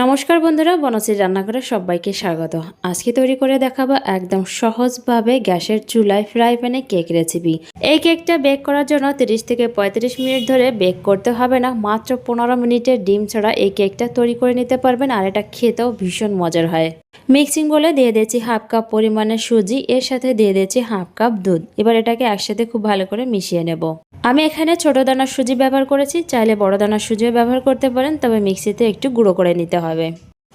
নমস্কার বন্ধুরা বনশ্রী রান্নাঘরে সবাইকে স্বাগত। আজকে তৈরি করে দেখাবো একদম সহজভাবে গ্যাসের চুলায় ফ্রাই প্যানে কেক রেসিপি। এই কেকটা বেক করার জন্য 30 থেকে 35 মিনিট ধরে বেক করতে হবে না, মাত্র পনেরো মিনিটের ডিম ছাড়া এই কেকটা তৈরি করে নিতে পারবেন আর এটা খেতেও ভীষণ মজার হয়। মিক্সিং বলে দিয়ে দিয়েছি হাফ কাপ পরিমাণে সুজি, এর সাথে দিয়ে দিয়েছি হাফ কাপ দুধ। এবার এটাকে একসাথে খুব ভালো করে মিশিয়ে নেব। আমি এখানে ছোট দানার সুজি ব্যবহার করেছি, চাইলে বড় দানার সুজিও ব্যবহার করতে পারেন, তবে মিক্সিতে একটু গুঁড়ো করে নিতে হবে।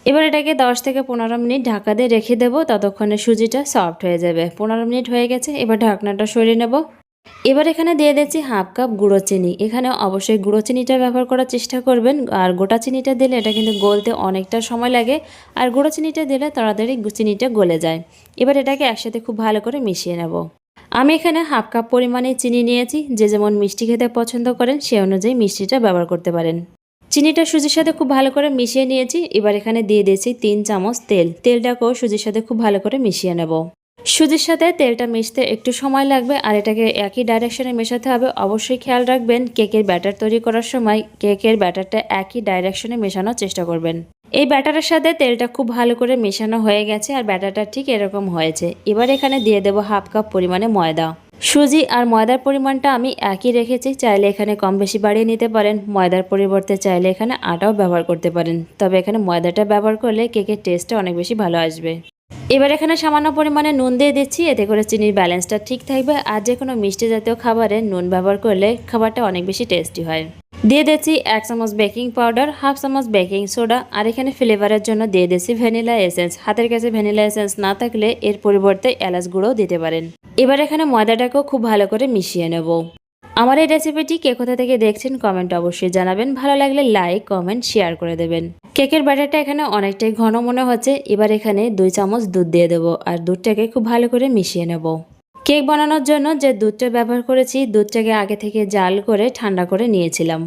এবার এটাকে 10 থেকে পনেরো মিনিট ঢাকা দিয়ে রেখে দেবো, ততক্ষণে সুজিটা সফট হয়ে যাবে। পনেরো মিনিট হয়ে গেছে, এবার ঢাকনাটা সরিয়ে নেব। এবার এখানে দিয়ে দিচ্ছি হাফ কাপ গুঁড়ো চিনি। এখানে অবশ্যই গুঁড়ো চিনিটা ব্যবহার করার চেষ্টা করবেন। আর গোটা চিনিটা দিলে এটা কিন্তু গলতে অনেকটা সময় লাগে। আর গুঁড়ো চিনিটা দিলে তাড়াতাড়ি চিনিটা গলে যায়। এবার এটাকে একসাথে খুব ভালো করে মিশিয়ে নেব। আমি এখানে হাফ কাপ পরিমাণে চিনি নিয়েছি। যে যেমন মিষ্টি খেতে পছন্দ করেন, সে অনুযায়ী মিষ্টিটা ব্যবহার করতে পারেন। চিনিটা সুজির সাথে খুব ভালো করে মিশিয়ে নিয়েছি। এবার এখানে দিয়ে দিয়েছি তিন চামচ তেল। তেলটাকেও সুজির সাথে খুব ভালো করে মিশিয়ে নেব। সুজির সাথে তেলটা মিশতে একটু সময় লাগবে আর এটাকে একই ডাইরেকশনে মেশাতে হবে। অবশ্যই খেয়াল রাখবেন, কেকের ব্যাটার তৈরি করার সময় কেকের ব্যাটারটা একই ডাইরেকশনে মেশানোর চেষ্টা করবেন। এই ব্যাটারের সাথে তেলটা খুব ভালো করে মেশানো হয়ে গেছে আর ব্যাটারটা ঠিক এরকম হয়েছে। এবার এখানে দিয়ে দেবো হাফ কাপ পরিমাণে ময়দা। সুজি আর ময়দার পরিমাণটা আমি একই রেখেছি, চাইলে এখানে কম বেশি বাড়িয়ে নিতে পারেন। ময়দার পরিবর্তে চাইলে এখানে আটাও ব্যবহার করতে পারেন। তবে এখানে ময়দাটা ব্যবহার করলে কেকের টেস্টটা অনেক বেশি ভালো আসবে। এবার এখানে সামান্য পরিমাণে নুন দিয়ে দিচ্ছি, এতে করে চিনির ব্যালেন্সটা ঠিক থাকবে আর যে কোনো মিষ্টি জাতীয় খাবারে নুন ব্যবহার করলে খাবারটা অনেক বেশি টেস্টি হয়। দিয়ে দিচ্ছি এক চামচ বেকিং পাউডার হাফ চামচ বেকিং সোডা আর এখানে ফ্লেভারের জন্য দিয়ে দিচ্ছি ভ্যানিলা এসেন্স হাতের কাছে ভ্যানিলা এসেন্স না থাকলে এর পরিবর্তে এলাচ গুঁড়োও দিতে পারেন। এবার এখানে ময়দাটাকেও খুব ভালো করে মিশিয়ে নেব। আমার এই রেসিপিটি কে কোথা থেকে দেখছেন কমেন্ট অবশ্যই জানাবেন। ভালো লাগলে লাইক কমেন্ট শেয়ার করে দেবেন। কেকের ব্যাটারটা এখানে অনেকটাই ঘন মনে হচ্ছে। এবার এখানে দুই চামচ দুধ দিয়ে দেবো আর দুধটাকে খুব ভালো করে মিশিয়ে নেব। কেক বানানোর জন্য যে দুধটা ব্যবহার করেছি, দুধটাকে আগে থেকে জাল করে ঠান্ডা করে নিয়েছিলাম।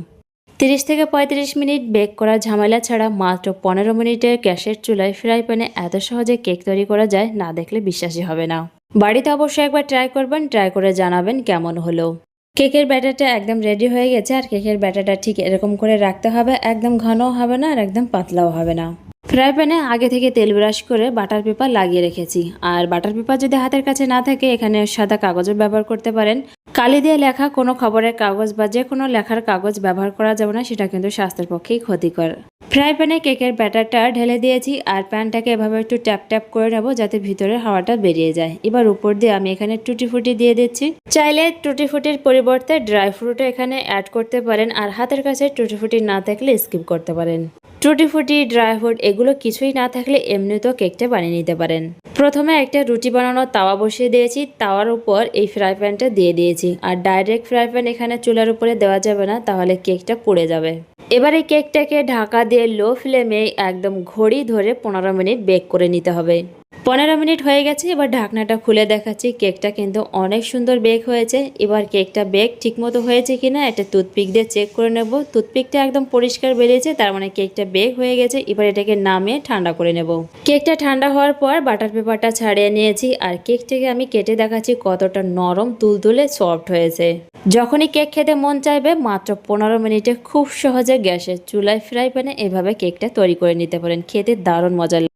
তিরিশ থেকে পঁয়ত্রিশ মিনিট বেক করার ঝামেলা ছাড়া মাত্র পনেরো মিনিটে গ্যাসের চুলায় ফ্রাই প্যানে এত সহজে কেক তৈরি করা যায়, না দেখলে বিশ্বাসই হবে না। বাড়িতে অবশ্যই একবার ট্রাই করবেন ট্রাই করে জানাবেন কেমন হলো। কেকের ব্যাটারটা একদম রেডি হয়ে গেছে আর কেকের ব্যাটারটা ঠিক এরকম করে রাখতে হবে। একদম ঘনও হবে না আর একদম পাতলাও হবে না। ফ্রাই প্যানে আগে থেকে তেল ব্রাশ করে বাটার পেপার লাগিয়ে রেখেছি। আর বাটার পেপার যদি হাতের কাছে না থাকে, এখানে সাদা কাগজও ব্যবহার করতে পারেন। কালি দিয়ে লেখা কোনো খবরের কাগজ বা যে কোনো লেখার কাগজ ব্যবহার করা যাবে না, সেটা কিন্তু স্বাস্থ্যের পক্ষেই ক্ষতিকর। ফ্রাই প্যানে কেকের ব্যাটারটা ঢেলে দিয়েছি আর প্যানটাকে এভাবে একটু ট্যাপ ট্যাপ করে নেব যাতে ভিতরের হাওয়াটা বেরিয়ে যায়। এবার উপর দিয়ে আমি এখানে টুটি ফুটি দিয়ে দিচ্ছি। চাইলে টুটি ফুটির পরিবর্তে ড্রাই ফ্রুটও এখানে অ্যাড করতে পারেন আর হাতের কাছে টুটি ফুটি না থাকলে স্কিপ করতে পারেন। টুটি ফুটি, ড্রাই ফ্রুট এগুলো কিছুই না থাকলে এমনিতেও কেকটা বানিয়ে নিতে পারেন। প্রথমে একটা রুটি বানানোর তাওয়া বসিয়ে দিয়েছি। তাওয়ার উপর এই ফ্রাই প্যানটা দিয়ে দিয়েছি। আর ডাইরেক্ট ফ্রাই প্যান এখানে চুলার উপরে দেওয়া যাবে না, তাহলে কেকটা পুড়ে যাবে। এবার এই কেকটাকে ঢাকা দিয়ে লো ফ্লেমে একদম ঘড়ি ধরে পনেরো মিনিট বেক করে নিতে হবে। পনেরো মিনিট হয়ে গেছে, এবার ঢাকনাটা খুলে দেখাচ্ছি। কেকটা কিন্তু অনেক সুন্দর বেক হয়েছে। এবার কেকটা বেক ঠিকমতো হয়েছে কিনা এটা টুথপিক দিয়ে চেক করে নেব। টুথপিকটা একদম পরিষ্কার বেরিয়েছে, তার মানে কেকটা বেক হয়ে গেছে। এবার এটাকে নামিয়ে ঠান্ডা করে নেব। কেকটা ঠান্ডা হওয়ার পর বাটার পেপারটা ছাড়িয়ে নিয়েছি, আর কেকটাকে আমি কেটে দেখাচ্ছি কতটা নরম, তুলতুলে, সফট হয়েছে। যখনই কেক খেতে মন চাইবে, মাত্র পনেরো মিনিটে খুব সহজে গ্যাসের চুলায় ফ্রাই প্যানে এভাবে কেকটা তৈরি করে নিতে পারেন। খেতে দারুণ মজা।